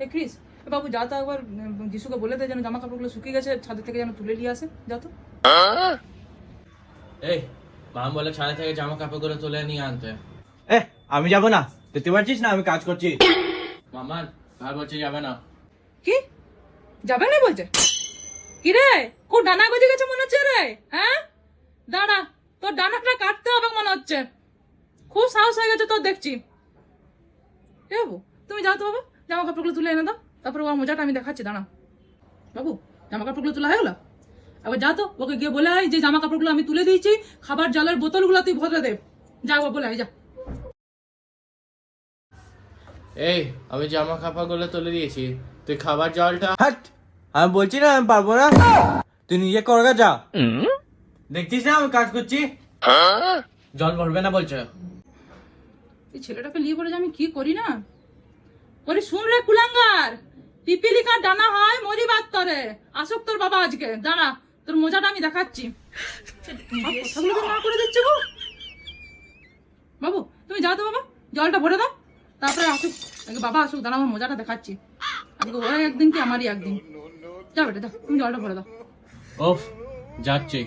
এ Chris এ বাবু যা তো একবার যিশুকে বলে দে যেন জামা কাপড়গুলো শুকিয়ে গেছে ছাদের থেকে যেন তুলে নিয়ে আসে যা তো। এই মাম বলে ছাদে থেকে জামা কাপড়গুলো তুলে নিয়ে আনতে। এ আমি যাব না। দেখতে পাচ্ছিস না আমি কাজ করছি। মামান ভাই বলছে যাবে না। কি? যাবে না বলছে? কি রে? কো ডানা গজে গেছে মনে হচ্ছে রে? হ্যাঁ? দাঁড়া তোর ডানাটা কাটতে হবে মনে হচ্ছে। খুব সাহস হয়ে গেছে তোর দেখছি। এ বাবু তুমি যাও তো বাবা। জামা কাপড়গুলো তুলে এনে দাও। তারপরে ওর মজাটা আমি দেখাচ্ছি দাঁড়াও। বাবু জামা কাপড়গুলো তোলা হয়ে গেলো? এবার যা তো ওকে গিয়ে বলে আয় যে জামা কাপড়গুলো আমি তুলে দিয়েছি খাবার জলের বোতলগুলো তুই ভরে দে। যা ও বলে আয় যা। এই আমি জামা কাপড়গুলো তুলে দিয়েছি। তুই খাবার জলটা হাট আমি বলছি না আমি পারব না। তুই নিজে করগা যা। দেখছিস না আমি কাজ করছি? জল ভরবে না বলছে। এই ছেলেটাকে নিয়ে পড়ে যে আমি কি করি না? করি শুন রে কুলাঙ্গার পিপিলিকার ডানা হয় মরি বাদ তরে। আসুক তোর বাবা আজকে দাঁড়া তোর মজাটা আমি দেখাচ্ছি। কথাগুলো তো না করে দিচ্ছে গো? বাবু তুমি যাও তো বাবা জলটা ভরে দাও। তারপরে আসুক আগে বাবা আসুক দাঁড়া আমার মজাটা দেখাচ্ছি। আজকে ওরা একদিন কি আমারই একদিন। যাও বেটা যাও তুমি জলটা ভরে দাও। ওফ যাচ্ছি।